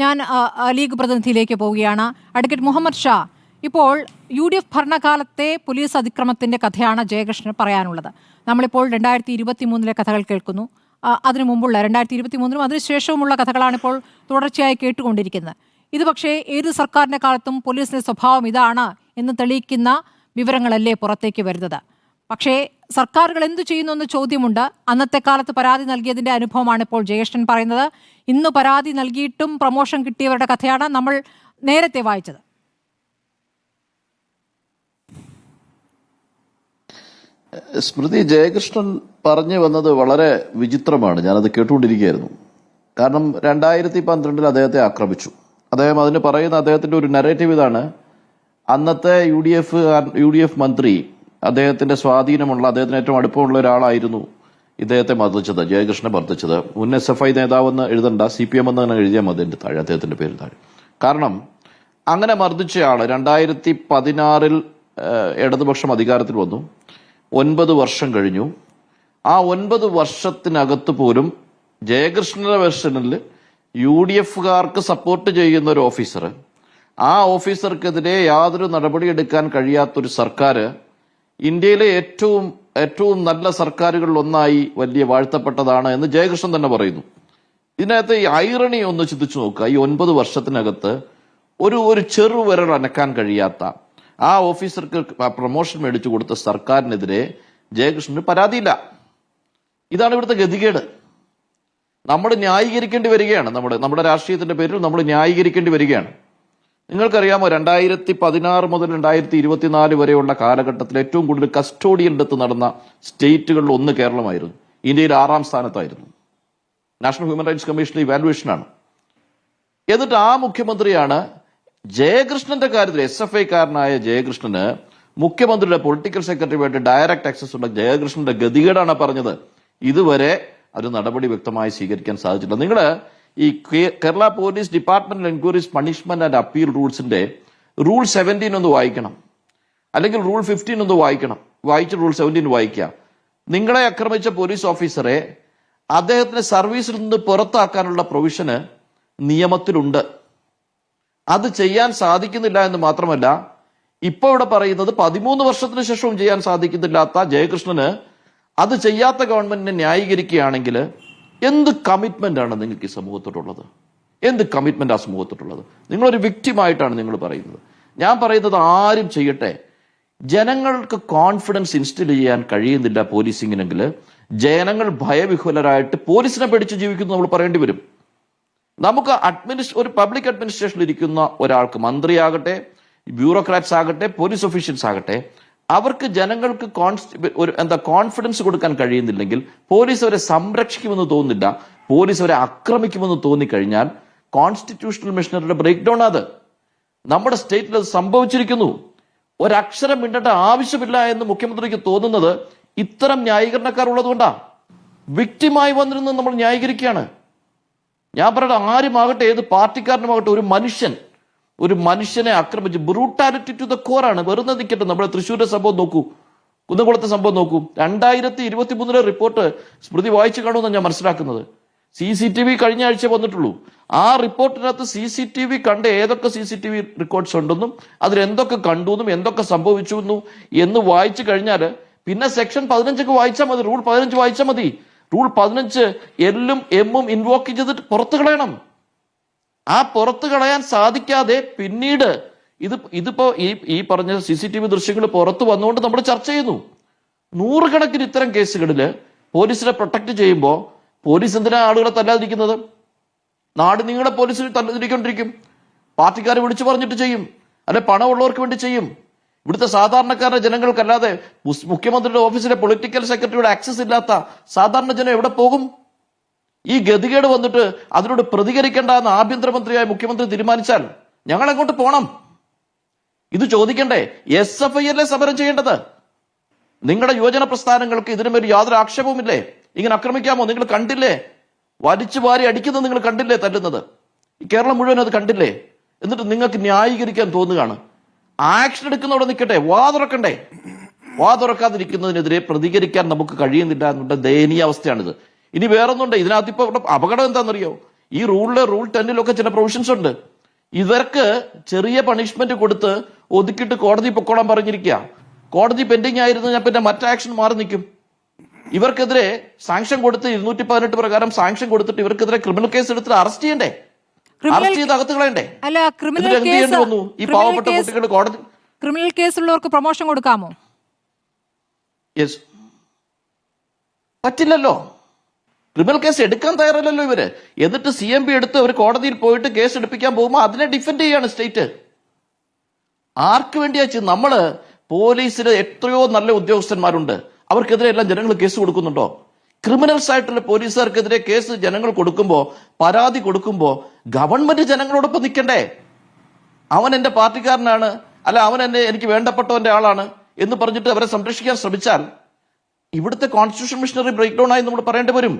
ഞാൻ ലീഗ് പ്രതിനിധിയിലേക്ക് പോവുകയാണ്. അഡ്വക്കേറ്റ് മുഹമ്മദ് ഷാ ഇപ്പോൾ യു ഡി എഫ് ഭരണകാലത്തെ പോലീസ് അതിക്രമത്തിന്റെ കഥയാണ് ജയകൃഷ്ണൻ പറയാനുള്ളത്. നമ്മളിപ്പോൾ രണ്ടായിരത്തി ഇരുപത്തി മൂന്നിലെ കഥകൾ കേൾക്കുന്നു. അതിനു മുമ്പുള്ള രണ്ടായിരത്തി ഇരുപത്തി മൂന്നിലും അതിനുശേഷവുമുള്ള കഥകളാണ് ഇപ്പോൾ തുടർച്ചയായി കേട്ടുകൊണ്ടിരിക്കുന്നത്. ഇത് പക്ഷേ ഏത് സർക്കാരിന്റെ കാലത്തും പോലീസിന്റെ സ്വഭാവം ഇതാണ് എന്ന് തെളിയിക്കുന്ന വിവരങ്ങളല്ലേ പുറത്തേക്ക് വരുന്നത്. പക്ഷേ സർക്കാരുകൾ എന്തു ചെയ്യുന്നു എന്ന ചോദ്യമുണ്ട്. അന്നത്തെ കാലത്ത് പരാതി നൽകിയതിന്റെ അനുഭവമാണ് ഇപ്പോൾ ജ്യേഷ്ഠൻ പറയുന്നത്. ഇന്ന് പരാതി നൽകിയിട്ടും പ്രമോഷൻ കിട്ടിയവരുടെ കഥയാണ് നമ്മൾ നേരത്തെ വായിച്ചത്. സ്മൃതി ജയകൃഷ്ണൻ പറഞ്ഞു വന്നത് വളരെ വിചിത്രമാണ്. ഞാനത് കേട്ടുകൊണ്ടിരിക്കുകയായിരുന്നു. കാരണം രണ്ടായിരത്തി പന്ത്രണ്ടിൽ അദ്ദേഹത്തെ ആക്രമിച്ചു. അദ്ദേഹം അതിന് പറയുന്ന അദ്ദേഹത്തിന്റെ ഒരു നരേറ്റീവ് ഇതാണ്. അന്നത്തെ U D F U D F മന്ത്രി അദ്ദേഹത്തിന്റെ സ്വാധീനമുള്ള അദ്ദേഹത്തിന് ഏറ്റവും അടുപ്പമുള്ള ഒരാളായിരുന്നു ഇദ്ദേഹത്തെ മർദ്ദിച്ചത് ജയകൃഷ്ണനെ മർദ്ദിച്ചത്. മുൻ എസ് എഫ് ഐ നേതാവെന്ന് എഴുതണ്ട സി പി എം എന്ന് എഴുതിയാൽ മതി എന്റെ താഴെ അദ്ദേഹത്തിന്റെ പേര് താഴെ. കാരണം അങ്ങനെ മർദ്ദിച്ചയാൾ രണ്ടായിരത്തി പതിനാറിൽ ഇടതുപക്ഷം അധികാരത്തിൽ വന്നു. ഒൻപത് വർഷം കഴിഞ്ഞു. ആ ഒൻപത് വർഷത്തിനകത്ത് പോലും ജയകൃഷ്ണന്റെ വെർഷനിൽ യു ഡി എഫുകാർക്ക് സപ്പോർട്ട് ചെയ്യുന്ന ഒരു ഓഫീസർ ആ ഓഫീസർക്കെതിരെ യാതൊരു നടപടിയെടുക്കാൻ കഴിയാത്തൊരു സർക്കാർ ഇന്ത്യയിലെ ഏറ്റവും ഏറ്റവും നല്ല സർക്കാരുകളിൽ ഒന്നായി വലിയ വാഴ്ത്തപ്പെട്ടതാണ് എന്ന് ജയകൃഷ്ണൻ തന്നെ പറയുന്നു. ഇതിനകത്ത് ഈ ഐറണി ഒന്ന് ചിന്തിച്ചു നോക്കുക. ഈ ഒൻപത് വർഷത്തിനകത്ത് ഒരു ഒരു ചെറുവിരൽ അനക്കാൻ കഴിയാത്ത ആ ഓഫീസർക്ക് പ്രൊമോഷൻ മേടിച്ചു കൊടുത്ത സർക്കാരിനെതിരെ ജയകൃഷ്ണന് പരാതിയില്ല. ഇതാണ് ഇവിടുത്തെ ഗതികേട്. നമ്മൾ ന്യായീകരിക്കേണ്ടി വരികയാണ്. നമ്മുടെ നമ്മുടെ രാഷ്ട്രീയത്തിന്റെ പേരിൽ നമ്മൾ ന്യായീകരിക്കേണ്ടി വരികയാണ്. നിങ്ങൾക്കറിയാമോ രണ്ടായിരത്തി പതിനാറ് മുതൽ രണ്ടായിരത്തി ഇരുപത്തിനാല് വരെയുള്ള കാലഘട്ടത്തിൽ ഏറ്റവും കൂടുതൽ കസ്റ്റോഡിയൻ ഡെത്ത് നടന്ന സ്റ്റേറ്റുകളിൽ ഒന്ന് കേരളമായിരുന്നു. ഇന്ത്യയിൽ ആറാം സ്ഥാനത്തായിരുന്നു. നാഷണൽ ഹ്യൂമൻ റൈറ്റ്സ് കമ്മീഷന്റെ ഇവാലുവേഷനാണ്. എന്നിട്ട് ആ മുഖ്യമന്ത്രിയാണ് ജയകൃഷ്ണന്റെ കാര്യത്തിൽ എസ് എഫ് ഐക്കാരനായ ജയകൃഷ്ണന് മുഖ്യമന്ത്രിയുടെ പൊളിറ്റിക്കൽ സെക്രട്ടറിയുമായിട്ട് ഡയറക്റ്റ് ആക്സസ് ഉള്ള ജയകൃഷ്ണന്റെ ഗതികേടാണ് പറഞ്ഞത്. ഇതുവരെ ഒരു നടപടി വ്യക്തമായി സ്വീകരിക്കാൻ സാധിച്ചില്ല നിങ്ങൾ ഈ Kerala police departmental enquiries punishment and appeal റൂൾസിന്റെ rule seventeen ഒന്ന് വായിക്കണം. അല്ലെങ്കിൽ റൂൾ ഫിഫ്റ്റീൻ ഒന്ന് വായിക്കണം. വായിച്ച് റൂൾ സെവന്റീൻ വായിക്കുക. നിങ്ങളെ ആക്രമിച്ച പോലീസ് ഓഫീസറെ അദ്ദേഹത്തിന് സർവീസിൽ നിന്ന് പുറത്താക്കാനുള്ള പ്രൊവിഷന് നിയമത്തിലുണ്ട്. അത് ചെയ്യാൻ സാധിക്കുന്നില്ല എന്ന് മാത്രമല്ല ഇപ്പൊ ഇവിടെ പറയുന്നത് പതിമൂന്ന് വർഷത്തിന് ശേഷവും ചെയ്യാൻ സാധിക്കുന്നില്ലാത്ത ജയകൃഷ്ണന് അത് ചെയ്യാത്ത ഗവൺമെന്റിനെ ന്യായീകരിക്കുകയാണെങ്കിൽ എന്ത് കമ്മിറ്റ്മെന്റാണ് നിങ്ങൾക്ക് ഈ സമൂഹത്തോടുള്ളത് എന്ത് കമ്മിറ്റ്മെന്റ് ആ സമൂഹത്തോടുള്ളത് നിങ്ങളൊരു വ്യക്തിമായിട്ടാണ് നിങ്ങൾ പറയുന്നത്. ഞാൻ പറയുന്നത് ആരും ചെയ്യട്ടെ. ജനങ്ങൾക്ക് കോൺഫിഡൻസ് ഇൻസ്റ്റിൽ ചെയ്യാൻ കഴിയുന്നില്ല പോലീസിങ്ങിനെങ്കിൽ ജനങ്ങൾ ഭയവിഹുലരായിട്ട് പോലീസിനെ പേടിച്ച് ജീവിക്കുന്നു നമ്മൾ പറയേണ്ടി വരും. നമുക്ക് അഡ്മിനിസ്ട്രേ ഒരു പബ്ലിക് അഡ്മിനിസ്ട്രേഷനിൽ ഇരിക്കുന്ന ഒരാൾക്ക് മന്ത്രിയാകട്ടെ ബ്യൂറോക്രാറ്റ്സ് ആകട്ടെ പോലീസ് ഒഫീഷ്യൽസ് ആകട്ടെ അവർക്ക് ജനങ്ങൾക്ക് ഒരു എന്താ കോൺഫിഡൻസ് കൊടുക്കാൻ കഴിയുന്നില്ലെങ്കിൽ പോലീസ് അവരെ സംരക്ഷിക്കുമെന്ന് തോന്നുന്നില്ല പോലീസ് അവരെ ആക്രമിക്കുമെന്ന് തോന്നിക്കഴിഞ്ഞാൽ കോൺസ്റ്റിറ്റ്യൂഷണൽ മിഷനറിയുടെ ബ്രേക്ക് ഡൗൺ അത്. നമ്മുടെ സ്റ്റേറ്റിൽ അത് സംഭവിച്ചിരിക്കുന്നു. ഒരക്ഷരം മിണ്ടേണ്ട ആവശ്യമില്ല എന്ന് മുഖ്യമന്ത്രിക്ക് തോന്നുന്നത് ഇത്തരം ന്യായീകരണക്കാർ ഉള്ളതുകൊണ്ടാ. വ്യക്തിമായി വന്നിരുന്നത് നമ്മൾ ന്യായീകരിക്കുകയാണ്. ഞാൻ പറയട്ടെ ആരുമാകട്ടെ ഏത് പാർട്ടിക്കാരനുമാകട്ടെ ഒരു മനുഷ്യൻ ഒരു മനുഷ്യനെ ആക്രമിച്ച് ബ്രൂട്ടാലിറ്റി ടു ദ ആണ്. വെറുതെ നിൽക്കട്ടെ നമ്മുടെ തൃശ്ശൂരിലെ സംഭവം നോക്കൂ. കുന്നംകുളത്തെ സംഭവം നോക്കൂ. രണ്ടായിരത്തി ഇരുപത്തി മൂന്നിലെ റിപ്പോർട്ട് സ്മൃതി വായിച്ചു കാണുമെന്ന് ഞാൻ മനസ്സിലാക്കുന്നത്. സി സി ടി വി കഴിഞ്ഞ ആഴ്ച വന്നിട്ടുള്ളൂ. ആ റിപ്പോർട്ടിനകത്ത് സി സി ടി വി കണ്ട് ഏതൊക്കെ C C T V records ഉണ്ടെന്നും അതിൽ എന്തൊക്കെ കണ്ടു എന്നും എന്തൊക്കെ സംഭവിച്ചു എന്നും എന്ന് വായിച്ചു കഴിഞ്ഞാൽ പിന്നെ സെക്ഷൻ പതിനഞ്ചൊക്കെ വായിച്ചാൽ മതി. റൂൾ പതിനഞ്ച് വായിച്ചാൽ മതി. റൂൾ പതിനഞ്ച് എല്ലും എമ്മും ഇൻവോക്ക് ചെയ്തിട്ട് പുറത്തു കളയണം. ആ പുറത്തു കളയാൻ സാധിക്കാതെ പിന്നീട് ഇത് ഇതിപ്പോ ഈ ഈ പറഞ്ഞ സി സി ടി വി ദൃശ്യങ്ങൾ പുറത്തു വന്നുകൊണ്ട് നമ്മൾ ചർച്ച ചെയ്യുന്നു. നൂറുകണക്കിന് ഇത്തരം കേസുകളിൽ പോലീസിനെ പ്രൊട്ടക്ട് ചെയ്യുമ്പോൾ പോലീസ് എന്തിനാ ആളുകളെ തല്ലാതിരിക്കുന്നത്? നാട് നിങ്ങളുടെ പോലീസിൽ തല്ലാതിരിക്കൊണ്ടിരിക്കും. പാർട്ടിക്കാർ വിളിച്ചു പറഞ്ഞിട്ട് ചെയ്യും. അല്ലെ പണമുള്ളവർക്ക് വേണ്ടി ചെയ്യും. ഇവിടുത്തെ സാധാരണക്കാരുടെ ജനങ്ങൾക്കല്ലാതെ മുഖ്യമന്ത്രിയുടെ ഓഫീസിലെ പൊളിറ്റിക്കൽ സെക്രട്ടറിയുടെ ആക്സസ് ഇല്ലാത്ത സാധാരണ ജനം എവിടെ പോകും? ഈ ഗതികേട് വന്നിട്ട് അതിനോട് പ്രതികരിക്കേണ്ട എന്ന് ആഭ്യന്തരമന്ത്രിയായ മുഖ്യമന്ത്രി തീരുമാനിച്ചാൽ ഞങ്ങൾ അങ്ങോട്ട് പോണം? ഇത് ചോദിക്കണ്ടേ എസ് എഫ് ഐ അല്ലേ സമരം ചെയ്യേണ്ടത്? നിങ്ങളുടെ യുവജന പ്രസ്ഥാനങ്ങൾക്ക് ഇതിനുമേൽ യാതൊരു ആക്ഷേപവുമില്ലേ? ഇങ്ങനെ ആക്രമിക്കാമോ? നിങ്ങൾ കണ്ടില്ലേ? വലിച്ചു വാരി അടിക്കുന്നത് നിങ്ങൾ കണ്ടില്ലേ തല്ലുന്നത്? കേരളം മുഴുവൻ അത് കണ്ടില്ലേ? എന്നിട്ട് നിങ്ങൾക്ക് ന്യായീകരിക്കാൻ തോന്നുകയാണ്. ആക്ഷൻ എടുക്കുന്നവിടെ നിൽക്കട്ടെ വാ തുറക്കണ്ടേ? വാ തുറക്കാതിരിക്കുന്നതിനെതിരെ പ്രതികരിക്കാൻ നമുക്ക് കഴിയുന്നില്ല എന്നുള്ള ദയനീയ അവസ്ഥയാണിത്. ഇനി വേറൊന്നുണ്ട്. ഇതിനകത്ത് ഇപ്പോൾ അപകടം എന്താണെന്നറിയോ? ഈ റൂളിൽ റൂൾ ടെന്നിലൊക്കെ ചില പ്രൊവിഷൻസ് ഉണ്ട്. ഇവർക്ക് ചെറിയ പണിഷ്മെന്റ് കൊടുത്ത് ഒതുക്കിയിട്ട് കോടതി പൊക്കോളാൻ പറഞ്ഞിരിക്കുക. കോടതി പെൻഡിങ് ആയിരുന്നു ഞാൻ പിന്നെ മറ്റേ ആക്ഷൻ മാറി നിൽക്കും. ഇവർക്കെതിരെ സാങ്ഷൻ കൊടുത്ത് ഇരുന്നൂറ്റി പതിനെട്ട് പ്രകാരം സാങ്ഷൻ കൊടുത്തിട്ട് ഇവർക്കെതിരെ ക്രിമിനൽ കേസ് എടുത്തിട്ട് അറസ്റ്റ് ചെയ്യണ്ടേ? അറസ്റ്റ് ചെയ്ത് അകത്ത് കളയണ്ടേ? ഈ പാവപ്പെട്ട കുട്ടികൾ കോടതി ക്രിമിനൽ കേസുള്ളവർക്ക് പ്രൊമോഷൻ കൊടുക്കാമോ? യെസ് പറ്റില്ലല്ലോ. ക്രിമിനൽ കേസ് എടുക്കാൻ തയ്യാറല്ലല്ലോ ഇവർ. എന്നിട്ട് സി എം പി എടുത്ത് അവർ കോടതിയിൽ പോയിട്ട് കേസ് എടുപ്പിക്കാൻ പോകുമ്പോൾ അതിനെ ഡിഫെൻഡ് ചെയ്യാണ് സ്റ്റേറ്റ് ആർക്ക് വേണ്ടിയാ നമ്മൾ പോലീസിന് എത്രയോ നല്ല ഉദ്യോഗസ്ഥന്മാരുണ്ട്. അവർക്കെതിരെ എല്ലാം ജനങ്ങൾ കേസ് കൊടുക്കുന്നുണ്ടോ? ക്രിമിനൽസ് ആയിട്ടുള്ള പോലീസുകാർക്കെതിരെ കേസ് ജനങ്ങൾ കൊടുക്കുമ്പോ പരാതി കൊടുക്കുമ്പോ ഗവൺമെന്റ് ജനങ്ങളോടൊപ്പം നിൽക്കണ്ടേ അവൻ എന്റെ പാർട്ടിക്കാരനാണ് അല്ല അവൻ എന്നെ എനിക്ക് വേണ്ടപ്പെട്ടവന്റെ ആളാണ് എന്ന് പറഞ്ഞിട്ട് അവരെ സംരക്ഷിക്കാൻ ശ്രമിച്ചാൽ ഇവിടുത്തെ കോൺസ്റ്റിറ്റ്യൂഷൻ മിഷനറി ബ്രേക്ക് ഡൗൺ ആയി നമ്മൾ പറയേണ്ടി വരും.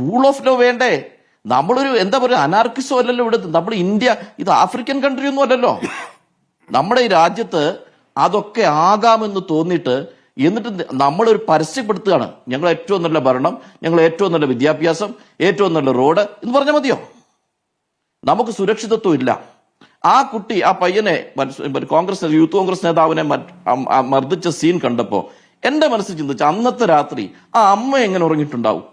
റൂൾ ഓഫ് ലോ വേണ്ടേ? നമ്മളൊരു എന്താ പറയുക അനാർക്കിസോ അല്ലല്ലോ ഇവിടെ. നമ്മൾ ഇന്ത്യ ഇത് ആഫ്രിക്കൻ കൺട്രി ഒന്നും അല്ലല്ലോ. നമ്മുടെ ഈ രാജ്യത്ത് അതൊക്കെ ആകാമെന്ന് തോന്നിയിട്ട് എന്നിട്ട് നമ്മളൊരു പരസ്യപ്പെടുത്തുകയാണ്. ഞങ്ങൾ ഏറ്റവും നല്ല ഭരണം ഞങ്ങൾ ഏറ്റവും നല്ല വിദ്യാഭ്യാസം ഏറ്റവും നല്ല റോഡ് എന്ന് പറഞ്ഞാൽ മതിയോ? നമുക്ക് സുരക്ഷിതത്വം ഇല്ല. ആ കുട്ടി ആ പയ്യനെ കോൺഗ്രസ് യൂത്ത് കോൺഗ്രസ് നേതാവിനെ മർദ്ദിച്ച സീൻ കണ്ടപ്പോ എന്റെ മനസ്സിൽ ചിന്തിച്ച അന്നത്തെ രാത്രി ആ അമ്മ എങ്ങനെ ഉറങ്ങിയിട്ടുണ്ടാവും?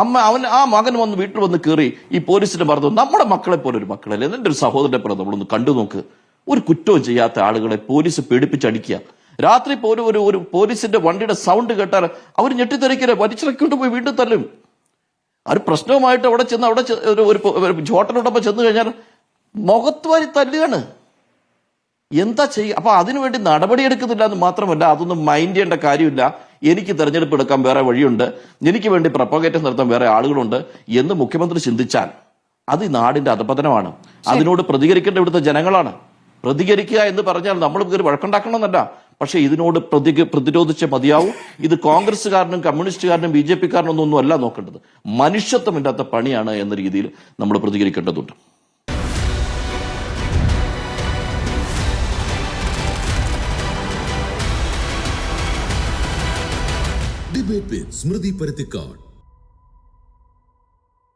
അമ്മ അവൻ ആ മകൻ വന്ന് വീട്ടിൽ വന്ന് കയറി ഈ പോലീസിന്റെ പറഞ്ഞു നമ്മുടെ മക്കളെ പോലെ ഒരു മക്കളല്ലേ? എന്റെ ഒരു സഹോദരനെ പോലെ നമ്മളൊന്ന് കണ്ടു നോക്ക്. ഒരു കുറ്റവും ചെയ്യാത്ത ആളുകളെ പോലീസ് പേടിപ്പിച്ചടിക്കുക രാത്രി പോലും ഒരു ഒരു പോലീസിന്റെ വണ്ടിയുടെ സൗണ്ട് കേട്ടാൽ അവർ ഞെട്ടിത്തെറിക്കരെ വലിച്ചിറക്കിട്ട് പോയി വീണ്ടും തല്ലും. ഒരു പ്രശ്നവുമായിട്ട് അവിടെ ചെന്ന് അവിടെ ഒരു ഒരു ഹോട്ടലോടൊപ്പം ചെന്ന് കഴിഞ്ഞാൽ മുഖത്ത് വാരി തല്ലുകയാണ്. എന്താ ചെയ്യുക അപ്പൊ അതിനുവേണ്ടി നടപടിയെടുക്കുന്നില്ല എന്ന് മാത്രമല്ല അതൊന്നും മൈൻഡ് ചെയ്യേണ്ട കാര്യമില്ല. എനിക്ക് തെരഞ്ഞെടുപ്പ് എടുക്കാൻ വേറെ വഴിയുണ്ട്. എനിക്ക് വേണ്ടി പ്രപ്പോഗേറ്റം നടത്താൻ വേറെ ആളുകളുണ്ട് എന്ന് മുഖ്യമന്ത്രി ചിന്തിച്ചാൽ അത് ഈ നാടിന്റെ അധപതനമാണ്. അതിനോട് പ്രതികരിക്കേണ്ട ഇവിടുത്തെ ജനങ്ങളാണ്. പ്രതികരിക്കുക എന്ന് പറഞ്ഞാൽ നമ്മൾ കയറി വഴക്കുണ്ടാക്കണമെന്നല്ല. പക്ഷേ ഇതിനോട് പ്രതി പ്രതിരോധിച്ചേ മതിയാവും. ഇത് കോൺഗ്രസ്സുകാരനും കമ്മ്യൂണിസ്റ്റുകാരനും ബി ജെ പിക്കാരനും ഒന്നും അല്ല നോക്കേണ്ടത്. മനുഷ്യത്വമില്ലാത്ത പണിയാണ് എന്ന രീതിയിൽ നമ്മൾ പ്രതികരിക്കേണ്ടതുണ്ട്. वे स्मृति परितिकाड